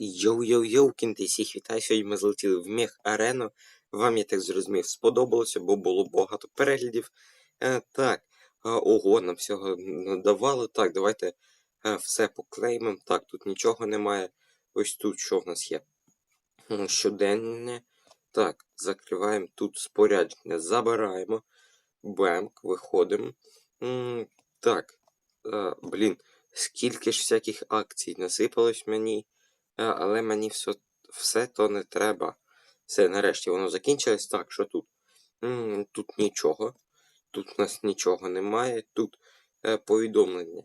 Йоу-йоу-йоу, кінти, всіх вітаю. Сьогодні ми злетіли в мех арену. Вам, я так зрозумів, сподобалося, бо було багато переглядів. Е, так, ого, нам всього надавали. Так, давайте е, все поклеймемо. Так, тут нічого немає. Ось тут що в нас є? Щоденне. Так, закриваємо тут спорядження, забираємо. Бемк, виходимо. Так, е, блін, скільки ж всяких акцій насипалось мені. Е, але мені все, все то не треба. Все, нарешті воно закінчилось. Так, що тут? М, Тут нічого. Тут у нас нічого немає. Тут е, повідомлення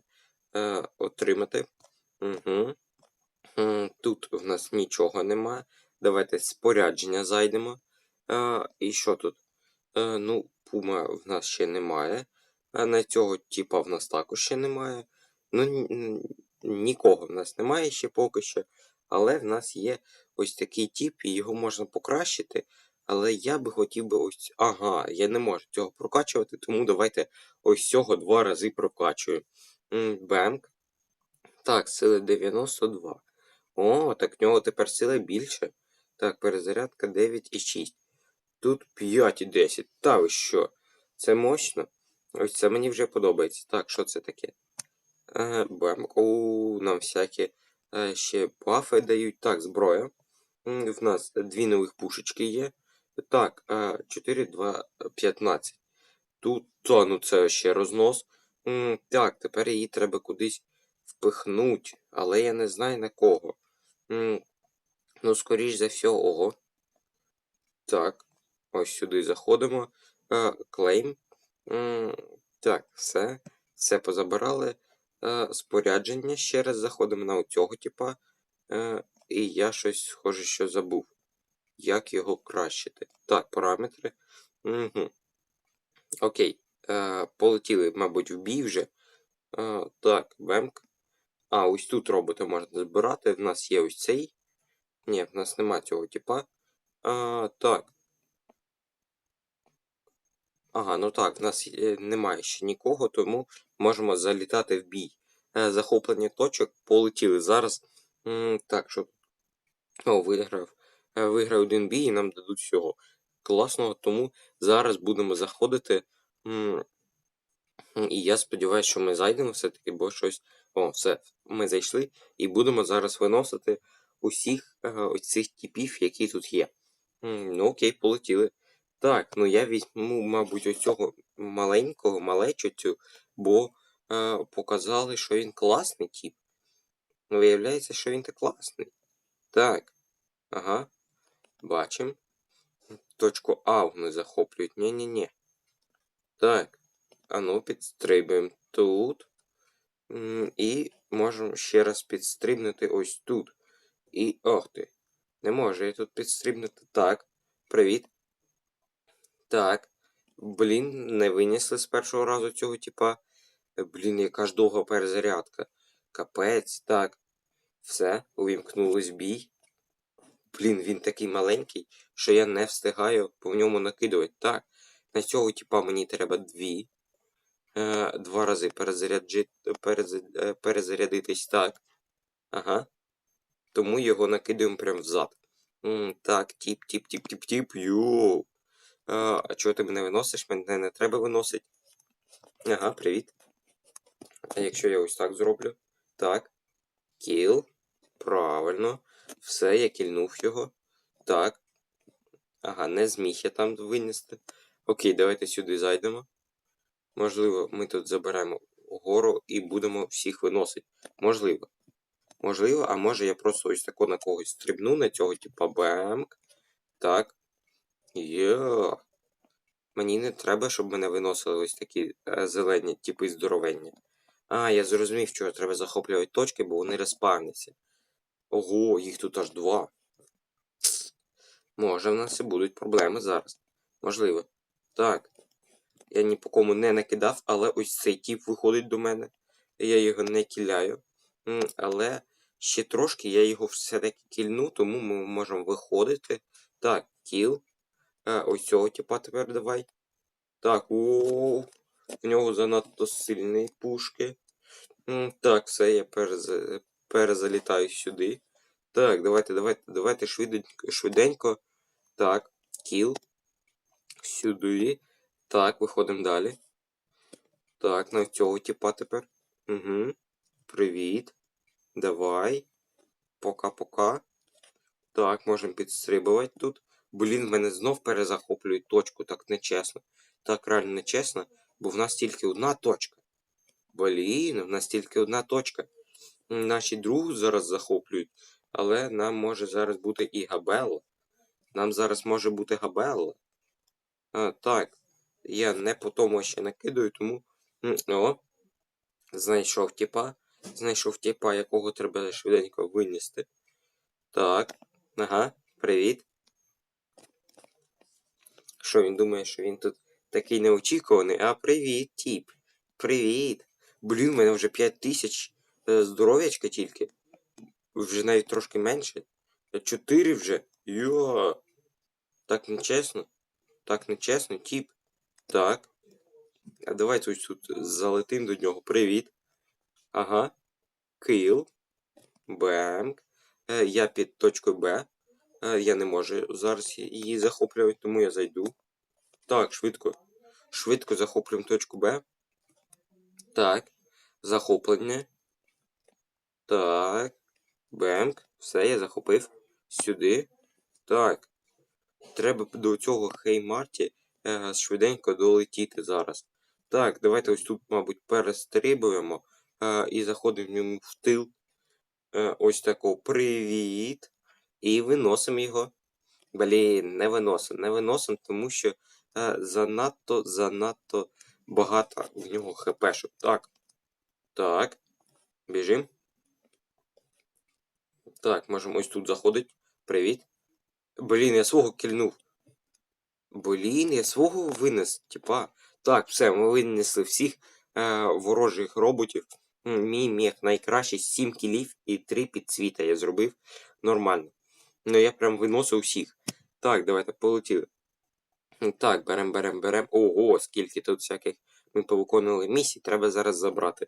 е, отримати. Угу. Тут в нас нічого немає. Давайте спорядження зайдемо. Е, і що тут? Е, ну, пума в нас ще немає. А на цього типа в нас також ще немає. Ну, ні- ні- нікого в нас немає ще поки що. Але в нас є ось такий тип, і його можна покращити. Але я би хотів би ось. Ага, я не можу цього прокачувати, тому давайте ось цього два рази прокачую. М, Бемк. Так, сили 92. О, так в нього тепер сила більше. Так, перезарядка 9,6. Тут 5,10. Та ви що? Це мощно. Ось це мені вже подобається. Так, що це таке? Е, Бемк. Оу, нам всякі ще бафи дають. Так, зброя. В нас дві нових пушечки є. Так, е, 4, 2, 15. Тут, та, ну це ще рознос. Так, тепер її треба кудись впихнуть, але я не знаю на кого. Ну, скоріш за все, ого. Так, ось сюди заходимо. Е, Клейм. Так, все. Все позабирали. Е, Спорядження. Ще раз заходимо на оцього типа. Е, І я щось схоже, що забув. Як його кращити? Так, параметри. Угу. Окей. Е, Полетіли, мабуть, в бій вже. Е, Так, бемк. А, ось тут робота можна збирати. В нас є ось цей. Ні, в нас нема цього типа. А, так. Ага, ну так, в нас е, немає ще нікого, тому можемо залітати в бій. Е, Захоплення точок полетіли. Зараз. Так, що. О, виграв. Е, Виграв один бій і нам дадуть всього. Класного, тому зараз будемо заходити. І я сподіваюся, що ми зайдемо все-таки, бо щось. О, все, ми зайшли і будемо зараз виносити усіх ось цих типів, які тут є. Ну, окей, полетіли. Так, ну я візьму, мабуть, ось цього маленького, малечицю, бо е, показали, що він класний тип. Ну, Виявляється, що він так класний. Так. Ага. Бачимо. Точку А вони захоплюють. Ні-ні-ні. Так. А ну, підстрибуємо тут. І можемо ще раз підстрибнути ось тут. І. Ох ти. Не можу я тут підстрибнути. Так. Привіт. Так. Блін, не винесли з першого разу цього типа. Е, Блін, яка ж довга перезарядка. Капець, так. Все, увімкнулись бій. Блін, він такий маленький, що я не встигаю по ньому накидувати. Так. На цього типа мені треба дві. Е, два рази перезаряджи... перез... е, перезарядитись так. Ага. Тому його накидаємо прямо взад. М, так, тіп, тіп, тіп, тіп, тіп. Йоу. А, чого ти мене виносиш? Мене не треба виносить. Ага, привіт. А якщо я ось так зроблю? Так. Кіл. Правильно. Все, я кільнув його. Так. Ага, не зміг я там винести. Окей, давайте сюди зайдемо. Можливо, ми тут заберемо гору і будемо всіх виносити. Можливо. Можливо, а може я просто ось тако на когось стрибну на цього, типа бемк. Так. Йо. Мені не треба, щоб мене виносили ось такі е, зелені, типи здоровенні. А, я зрозумів, що треба захоплювати точки, бо вони респавняться. Ого, їх тут аж два. Може, в нас і будуть проблеми зараз. Можливо. Так. Я ні по кому не накидав, але ось цей тип виходить до мене. Я його не кіляю. Але ще трошки я його все-таки кільну, тому ми можемо виходити. Так, кіл. Е, ось цього типа тепер давай. Так, о, в нього занадто сильні пушки. Так, все, я перез... перезалітаю сюди. Так, давайте, давайте, давайте швиденько, швиденько. Так, кіл. Сюди. Так, виходимо далі. Так, на цього типа тепер. Угу. Привіт. Давай. Пока-пока. Так, можемо підстрибувати тут. Блін, мене знов перезахоплюють точку, так нечесно. Так реально нечесно, бо в нас тільки одна точка. Блін, в нас тільки одна точка. Наші друг зараз захоплюють, але нам може зараз бути і Габелла. Нам зараз може бути Габелла. А, так, я не по тому ще накидаю, тому. О, знайшов тіпа. Знайшов тіпа, якого треба швиденько винести. Так. Ага, привіт. Що він думає, що він тут такий неочікуваний? А привіт, тіп. Привіт. Блін, у мене вже 5 тисяч е, здоров'ячка тільки. Вже навіть трошки менше. 4 вже. Йо. Так нечесно. Так нечесно, тіп. Так. А давайте ось тут залетим до нього. Привіт. Ага. Кил. Бемк. Е, я під точкою Б. Е, я не можу зараз її захоплювати, тому я зайду. Так, швидко. Швидко захоплюємо точку Б. Так. Захоплення. Так. Бемк. Все, я захопив. Сюди. Так. Треба до цього Хеймарті е, швиденько долетіти зараз. Так, давайте ось тут, мабуть, перестрибуємо е, і заходимо в тил. Е, ось такого привіт. І виносимо його. Блін, не виносимо, не виносимо, тому що е, занадто, занадто багато в нього хпшок. Так. Так. Біжим. Так, можемо ось тут заходить. Привіт. Блін, я свого кільнув. Блін, я свого винес, типа. Так, все, ми винесли всіх е, ворожих роботів. Мій мех найкращий 7 кілів і 3 підсвіта я зробив. Нормально. Ну я прям виносив усіх. Так, давайте полетіли. Так, берем, берем, берем. Ого, скільки тут всяких ми повиконували місій, треба зараз забрати.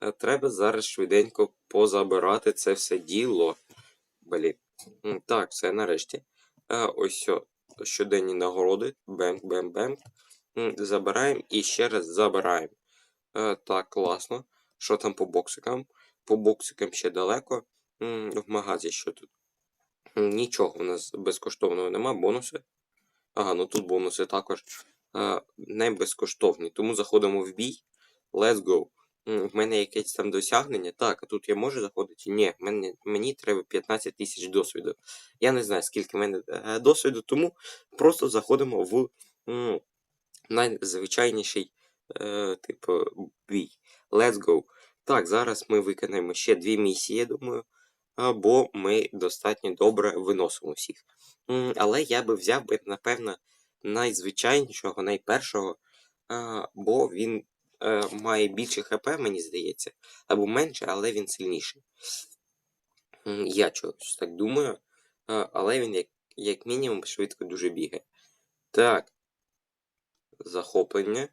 Е, Треба зараз швиденько позабирати це все діло. Блін. Так, все нарешті. Е, Ось сьо, щоденні нагороди. Бем, бем, бем. Забираємо і ще раз забираємо. Е, Так, класно. Що там по боксикам? По боксикам ще далеко. В магазі що тут? Нічого у нас безкоштовного нема, бонуси. Ага, ну тут бонуси також е, не безкоштовні. Тому заходимо в бій. Let's go. В мене якесь там досягнення. Так, а тут я можу заходити? Ні, мені, мені треба 15 тисяч досвіду. Я не знаю, скільки в мене е, досвіду, тому просто заходимо в м, найзвичайніший е, типу бій. Let's go. Так, зараз ми виконаємо ще дві місії, я думаю. Або ми достатньо добре виносимо всіх. Але я би взяв би, напевно, найзвичайнішого, найпершого, бо він е, має більше ХП, мені здається, або менше, але він сильніший. Я чогось так думаю, але він як, як мінімум швидко дуже бігає. Так. Захоплення.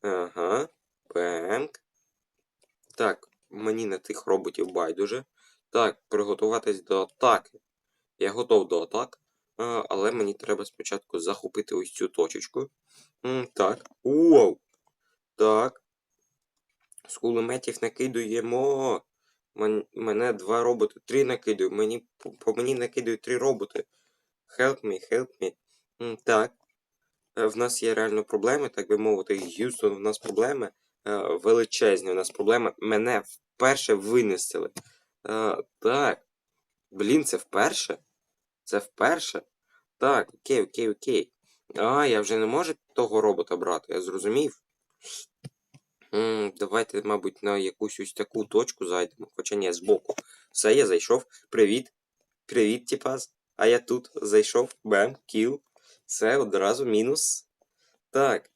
Ага. Пенк. Так, мені на тих роботів байдуже. Так, приготуватись до атаки. Я готов до атак, але мені треба спочатку захопити ось цю точечку. Так. Уоу! Так. З кулеметів накидуємо. Мене два роботи. Три накидаю. Мені, по, по мені накидують три роботи. Help me, help me. Так. Е, В нас є реально проблеми, так би мовити. Г'юстон, в нас проблеми е, величезні. У нас проблеми. Мене вперше винесли. Е, Так. Блін, це вперше? Це вперше? Так, окей, окей, окей. А, я вже не можу того робота брати, я зрозумів. Давайте, мабуть, на якусь ось таку точку зайдемо. Хоча ні, збоку. Все, я зайшов. Привіт. Привіт, тіпаз. А я тут зайшов. Бем, кіл. Все, одразу мінус. Так.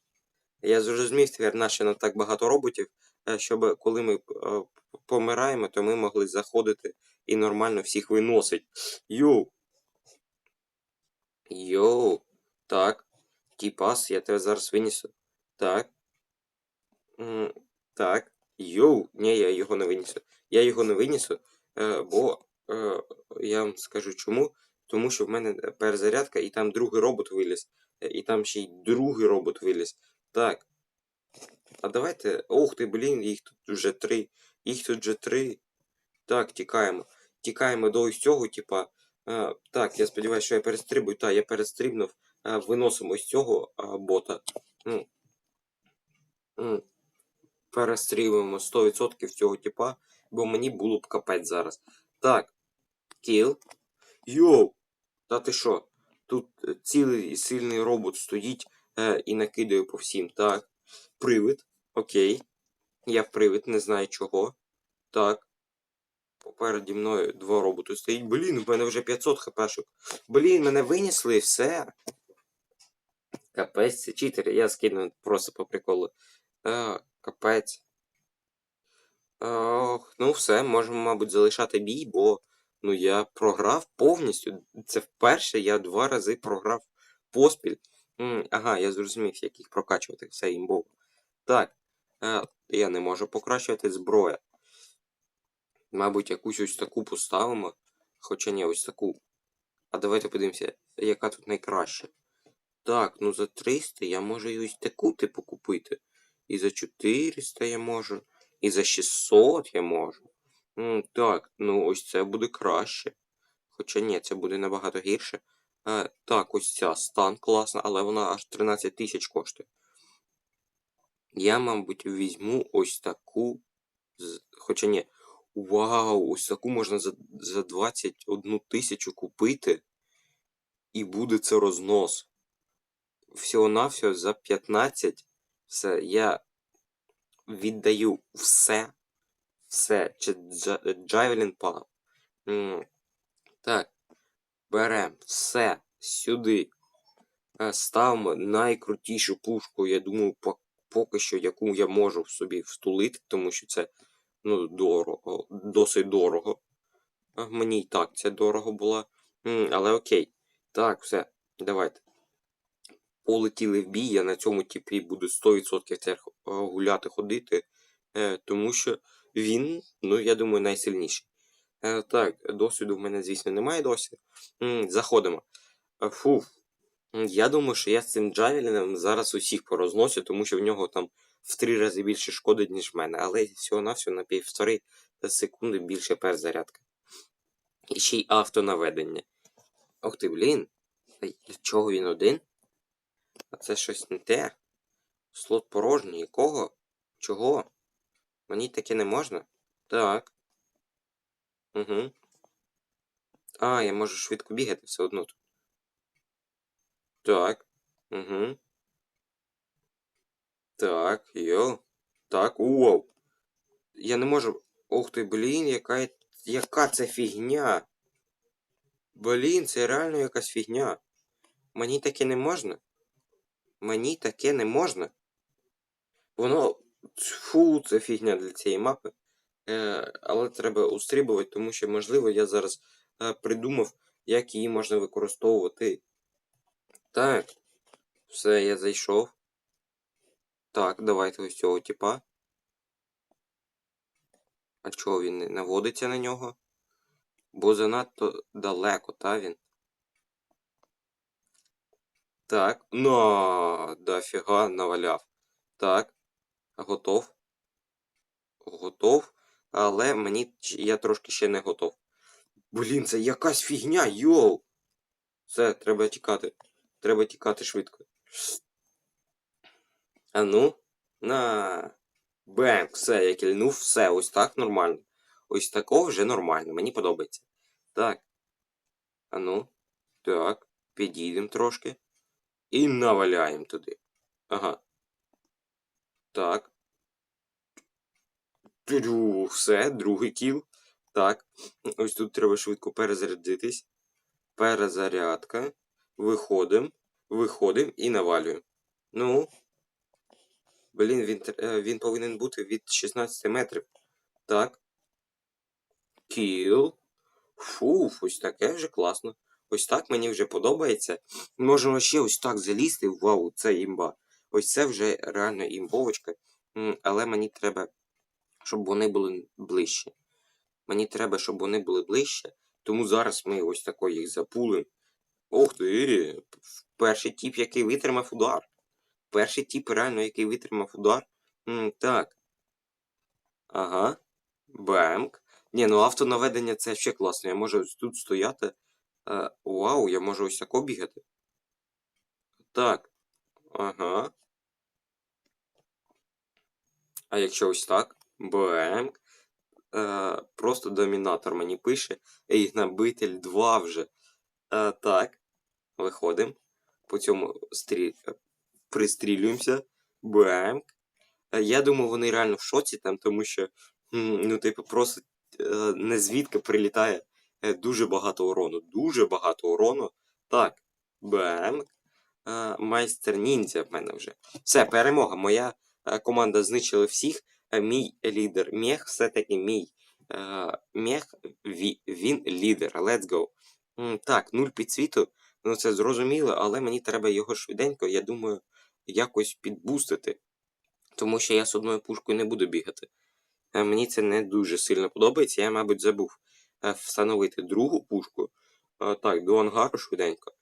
Я зрозумів тепер, наше нам так багато роботів, е, щоб коли ми е, помираємо, то ми могли заходити і нормально всіх виносить. Йоу. Йоу. Так. Тіпас, я тебе зараз винесу. Так. Так. Йоу. Ні, я його не винесу. Я його не винесу, е, бо я вам скажу чому. Тому що в мене перезарядка, і там другий робот виліз. І там ще й другий робот виліз. Так. А давайте. Ох ти, блін, їх тут вже три. Їх тут вже три. Так, тікаємо. Тікаємо до ось цього, типа. А, так, я сподіваюся, що я перестрибую. Так, я перестрибнув. А, виносимо ось цього а, бота. М, перестрілюємо 100% цього типа, бо мені було б капець зараз. Так. Кіл. Йоу! Та ти що? Тут е, цілий сильний робот стоїть е, і накидає по всім. Так. Привид. Окей. Я привид, не знаю чого. Так. Попереді мною два роботи стоїть. Блін, в мене вже 500 хпшок. Блін, мене винесли все. Капець, це читер. Я скину просто по приколу. А, капець. Ох, ну все, можемо, мабуть, залишати бій, бо ну, я програв повністю. Це вперше я два рази програв поспіль. М, ага, я зрозумів, як їх прокачувати, все імбово. Так, е, я не можу покращувати зброя. Мабуть, якусь ось таку поставимо. Хоча ні, ось таку. А давайте подивимося, яка тут найкраща. Так, ну за 300 я можу і ось таку типу купити. І за 400 я можу. І за 600 я можу. М, так, ну ось це буде краще. Хоча ні, це буде набагато гірше. Е, так, ось ця стан класна, але вона аж 13 тисяч коштує. Я, мабуть, візьму ось таку. Хоча ні. Вау, ось таку можна за, за 21 тисячу купити. І буде це рознос. Всього-навсього за 15. Все, я віддаю все. Все. Чи Джа- Джавелін пав. Так. Берем все сюди. Е, Ставимо найкрутішу пушку, я думаю, поки що, яку я можу в собі встулити, тому що це ну, дорого, досить дорого. Е, Мені і так це дорого було. Але окей. Так, все, давайте. Полетіли в бій, я на цьому типі буду 100% тепер е, гуляти, ходити, тому що він, ну, я думаю, найсильніший. Е, Так, досвіду в мене, звісно, немає досі. Заходимо. Е, Фуф. Я думаю, що я з цим Джавеліном зараз усіх порозносю, тому що в нього там в три рази більше шкоди, ніж в мене, але всього-навсього на півтори секунди більше перезарядка. І ще й автонаведення. Ох ти, блін. Й- Чого він один? А це щось не те. Слот порожній. Якого? Чого? Мені таке не можна? Так. Угу. А, я можу швидко бігати все одно тут. Так. Угу. Так, йо. Так, уоу. Я не можу. Ух ти, блін, яка, яка це фігня. Блін, це реально якась фігня. Мені таке не можна. Мені таке не можна. Воно. Фу, це фігня для цієї мапи. Е, але треба устрібувати, тому що, можливо, я зараз е, придумав, як її можна використовувати. Так. Все, я зайшов. Так, давайте ось цього типа. А чого він не наводиться на нього? Бо занадто далеко, та він. Так. На, дофіга наваляв. Так. Готов. Готов. Але мені я трошки ще не готов. Блін, це якась фігня, йоу! Все, треба тікати. Треба тікати швидко. А ну. На. Бем, все, я кільнув, все, ось так нормально. Ось такого вже нормально, мені подобається. Так. А ну. Так. Підійдемо трошки. І наваляємо туди. Ага. Так. Тю, все, другий кіл. Так. Ось тут треба швидко перезарядитись. Перезарядка. Виходимо. Виходимо і навалюємо. Ну. Блін, він, е, він повинен бути від 16 метрів. Так. Кіл. Фуф, ось таке вже класно. Ось так мені вже подобається. Можемо ще ось так залізти. Вау, це імба. Ось це вже реально імбовочка. Але мені треба, щоб вони були ближче. Мені треба, щоб вони були ближче. Тому зараз ми ось тако їх запулимо. Ох ти! Перший тіп, який витримав удар. Перший тіп, реально, який витримав удар. М, так. Ага. Бемк. Ні, ну автонаведення це ще класно. Я можу ось тут стояти. Е, вау, я можу ось тако бігати. Так. Ага. А якщо ось так? Бемк. Е, просто домінатор мені пише. Ей, набитель 2 вже. Е, так. Виходимо. По цьому стрі... пристрілюємося. Бемк. Е, Я думаю, вони реально в шоці там, тому що, ну, типу, просто е, не звідки прилітає е, дуже багато урону. Дуже багато урону. Так. Бемк. Е, Майстер ніндзя в мене вже. Все, перемога. Моя е, команда знищила всіх. Мій лідер Мех, все-таки мій е, Мех, він лідер. Let's go. Так, нуль підсвіту. Ну це зрозуміло, але мені треба його швиденько, я думаю, якось підбустити. Тому що я з одною пушкою не буду бігати. Е, Мені це не дуже сильно подобається. Я, мабуть, забув е, встановити другу пушку. Так, до ангару швиденько.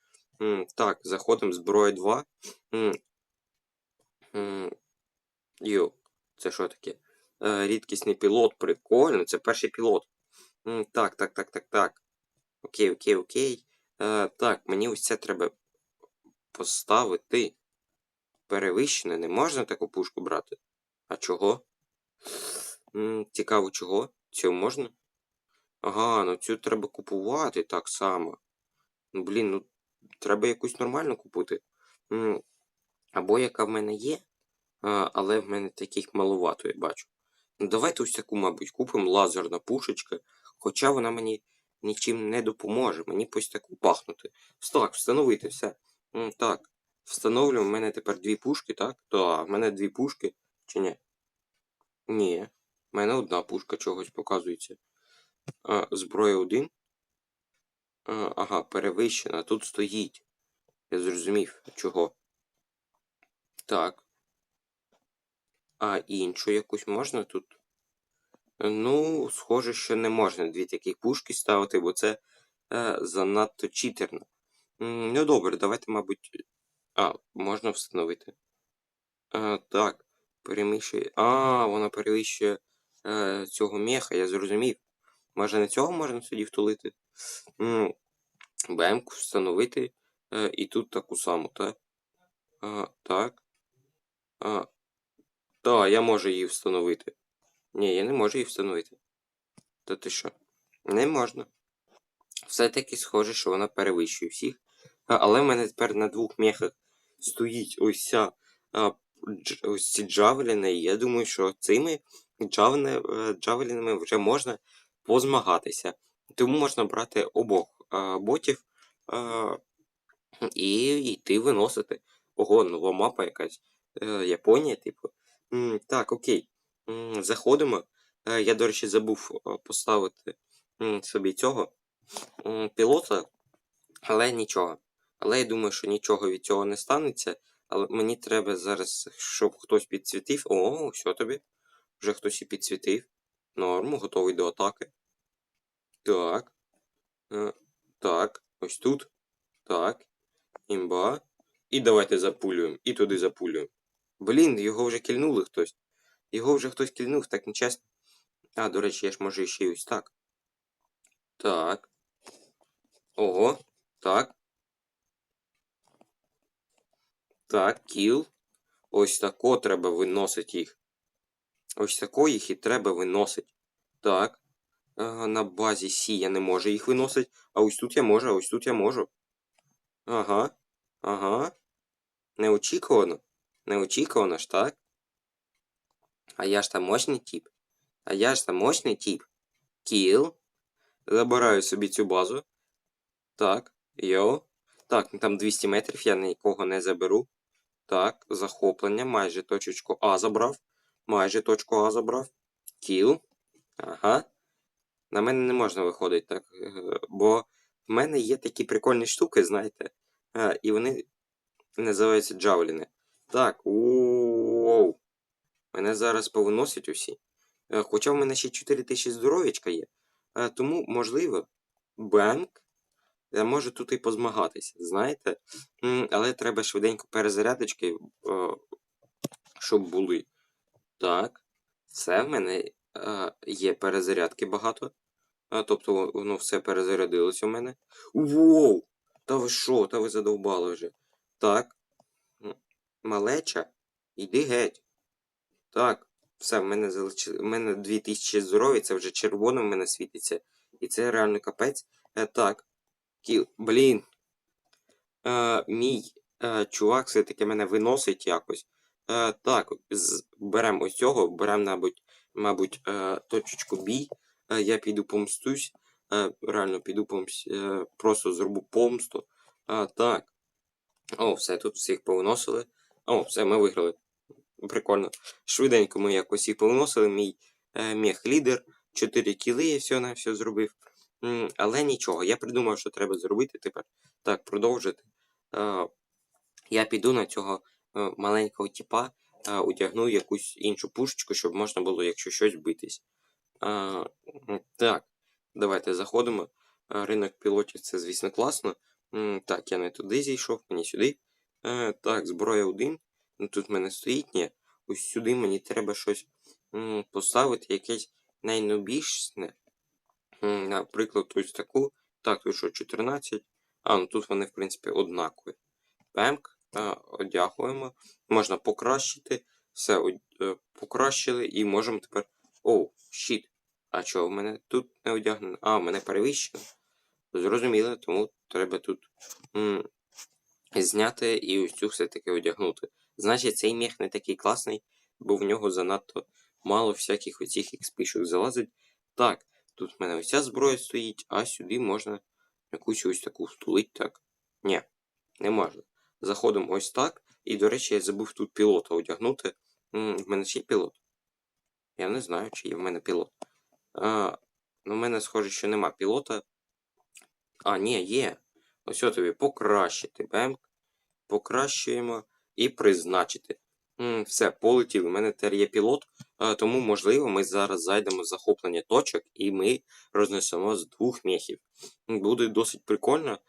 Так, заходимо зброя 2. М, м, Йо, це що таке? Е, Рідкісний пілот, прикольно, це перший пілот. Так, так, так, так, так. Окей, окей, окей. Е, Так, мені ось це треба поставити. Перевищене, не можна таку пушку брати. А чого? Цікаво, чого? Цю можна? Ага, ну цю треба купувати так само. Ну, блін, ну треба якусь нормальну купити. Або яка в мене є, але в мене таких маловато, я бачу. Ну давайте ось таку, мабуть, купимо лазерна пушечка, хоча вона мені нічим не допоможе. Мені ось таку пахнути. Так, встановити все. М, Так, встановлюємо. В мене тепер дві пушки, так? Так, в мене дві пушки. Чи ні? Ні. В мене одна пушка чогось показується. А, зброя один. А, ага, перевищена. Тут стоїть. Я зрозумів, чого. Так. А іншу якусь можна тут? Ну, схоже, що не можна дві такі пушки ставити, бо це е, занадто читерно. Ну добре, давайте, мабуть. А, можна встановити. А, так, переміщує. А, вона перевищує е, цього меха, я зрозумів. Може на цього можна тоді втулити? М, БМ-ку встановити. Е, і тут таку саму, так? А, так. А, та, я можу її встановити. Ні, я не можу її встановити. Та ти що? Не можна. Все-таки схоже, що вона перевищує всіх. Але в мене тепер на двох мехах стоїть ось ця а, ось ці джавеліни, і я думаю, що цими е, джавелінами вже можна позмагатися. Тому можна брати обох а, ботів а, і йти виносити. Ого, нова мапа якась. Е, Японія, типу. Так, окей. Заходимо. Е, Я, до речі, забув поставити собі цього пілота, але нічого. Але я думаю, що нічого від цього не станеться. Але мені треба зараз, щоб хтось підсвітив. О, що тобі? Вже хтось і підсвітив. Норм, готовий до атаки. Так. Е, Так, ось тут. Так. Імба. І давайте запулюємо. І туди запулюємо. Блін, його вже кільнули хтось. Його вже хтось кільнув, так нечесно. А, до речі, я ж можу ще й ось так. Так. Ого. Так. Так, кіл. Ось тако треба виносити їх. Ось тако їх і треба виносити. Так. Ага, на базі Сі я не можу їх виносити. А ось тут я можу, а ось тут я можу. Ага. Ага. Неочікувано. Неочікувано ж, так? А я ж там мощний тип. А я ж там мощний тип. Кіл. Забираю собі цю базу. Так. Йо. Так, ну там 200 метрів, я нікого не заберу. Так, захоплення. Майже точечку А забрав. Майже точку А забрав. Кіл. Ага. На мене не можна виходити, так. е, Бо в мене є такі прикольні штуки, знаєте. е, І вони називаються джавеліни. Так, уоу. Мене зараз повиносять усі. Е, Хоча в мене ще 4000 здоров'ячка є. Е, тому, можливо, банк я можу тут і позмагатися, знаєте? Але треба швиденько перезарядочки, е, щоб були. Так, все в мене е, є перезарядки багато. Тобто воно все перезарядилось у мене. Воу! Та ви що? Та ви задовбали вже. Так. Малеча, йди геть. Так, все, в мене залишили. В мене 2000 здоров'я, це вже червоно в мене світиться. І це реально капець. Е, так. Кіл. Блін. Е, мій е, чувак все-таки мене виносить якось. Е, так, беремо ось цього, беремо, мабуть, мабуть, е, точечку бій. Е, я піду помстусь. Е, реально піду помст... Е, просто зроблю помсту. Е, так. О, все, тут всіх повиносили. О, все, ми виграли. Прикольно. Швиденько ми якось їх повиносили. Мій е, мех-лідер. 4 кіли я все на все зробив. Але нічого, я придумав, що треба зробити тепер. Так, продовжити. Е, я піду на цього е, маленького тіпа, е, одягну якусь іншу пушечку, щоб можна було, якщо щось битись. Е, так, давайте заходимо. Е, ринок пілотів це, звісно, класно. Так, я не туди зійшов, мені сюди. Е, так, зброя один. Ну тут в мене стоїть, ні. Ось сюди мені треба щось м, поставити, якесь найнобільшне. М, Наприклад, ось таку. Так, тут що 14. А, ну тут вони, в принципі, однакові. Пемк, одягуємо. Можна покращити. Все, од- е, покращили і можемо тепер. Оу, щит. А що, в мене тут не одягнено? А, в мене перевищено. Зрозуміло, тому треба тут м, зняти і ось цю все-таки одягнути. Значить, цей мех не такий класний, бо в нього занадто мало всяких оцих експішок залазить. Так, тут в мене ось ця зброя стоїть, а сюди можна якусь ось таку втулить, так. Ні, не можна. Заходимо ось так. І, до речі, я забув тут пілота одягнути. М, В мене ще є пілот. Я не знаю, чи є в мене пілот. А, ну, в мене схоже, що нема пілота. А, ні, є. Ось тобі покращити. Бем. Покращуємо і призначити. Все, полетіли. У мене тепер є пілот, тому, можливо, ми зараз зайдемо в захоплення точок і ми рознесемо з двох мехів. Буде досить прикольно,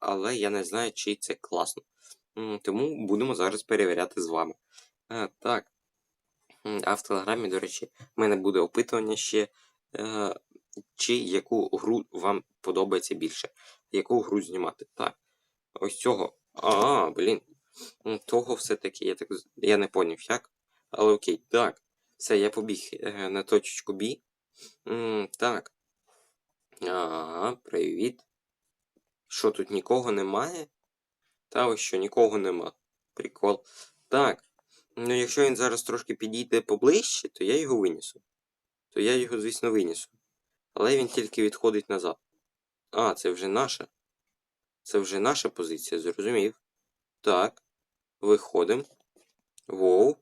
але я не знаю, чи це класно. Тому будемо зараз перевіряти з вами. Так. А в Телеграмі, до речі, в мене буде опитування ще, е, чи яку гру вам подобається більше. Яку гру знімати. Так. Ось цього. А, блін. Того все-таки я так я не поняв як. Але окей, так. Все, я побіг е, на точечку. М, Так. Ага, привіт. Що тут нікого немає? Та ось що, нікого нема. Прикол. Так. Ну, якщо він зараз трошки підійде поближче, то я його винесу. То я його, звісно, винесу. Але він тільки відходить назад. А, це вже наша. Це вже наша позиція, зрозумів. Так. Виходимо. Воу.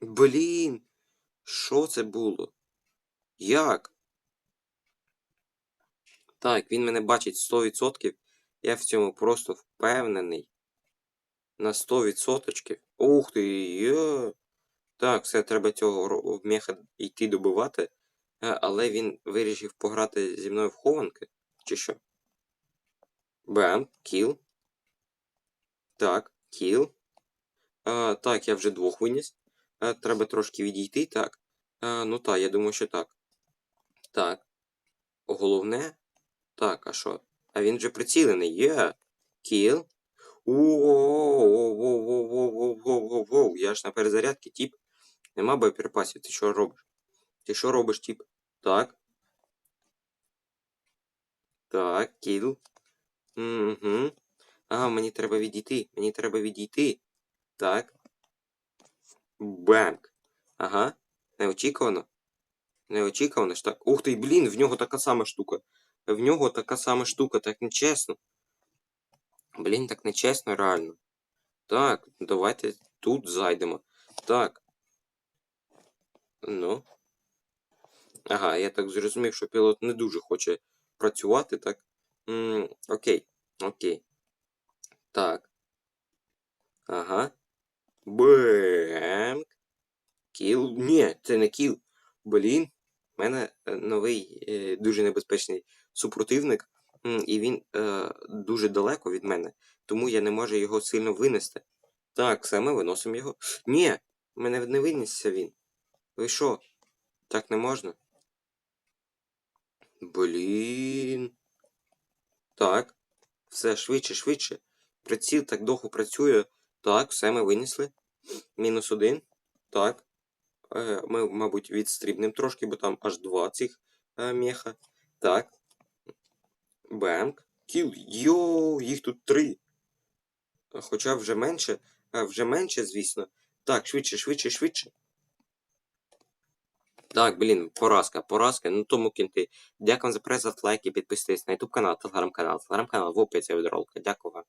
Блін. Що це було? Як? Так, він мене бачить 100%. Я в цьому просто впевнений. На 100%. Ух ти. Є. Так, все, треба цього меха йти добивати. Е, Але він вирішив пограти зі мною в хованки. Чи що? Бам, кіл. Так, кіл. А, так, я вже двох виніс. А, треба трошки відійти, так. А, ну так, я думаю, що так. Так. Головне. Так, а що? А він вже прицілений. Є. Кіл. Воу-воу-воу-воу-воу-воу-воу-воу. Я ж на перезарядці, тип. Нема боєприпасів. Ти що робиш? Ти що робиш, тип? Так. Так, кіл. Угу. А, мені треба відійти. Мені треба відійти. Так. Бенк. Ага. Неочікувано. Неочікувано ж так. Ух ти, блін, в нього така сама штука. В нього така сама штука, так нечесно. Блін, так нечесно, реально. Так, давайте тут зайдемо. Так. Ну. Ага, я так зрозумів, що пілот не дуже хоче працювати, так? м окей, окей. Так. Ага. Бемк. Кіл. Ні, це не кіл. Блін. У мене е, новий е, дуже небезпечний супротивник, і він е, дуже далеко від мене, тому я не можу його сильно винести. Так, ми виносимо його. Ні, мене не винесся він. Ви що? Так не можна? Блін. Так. Все, швидше, швидше. Приціл так довго працює. Так, все, ми винесли. Мінус один. Так. Е, ми, мабуть, відстрібнемо трошки, бо там аж два цих е, меха. Так. Бемк. Кіл. Йоу, їх тут три. Хоча вже менше. Вже менше, звісно. Так, швидше, швидше, швидше. Так, блін, поразка, поразка, ну тому кінти. Дякую за перегляд, лайки, підписуйтесь на YouTube канал, телеграм-канал, телеграм-канал в описі відролка. Дякую вам.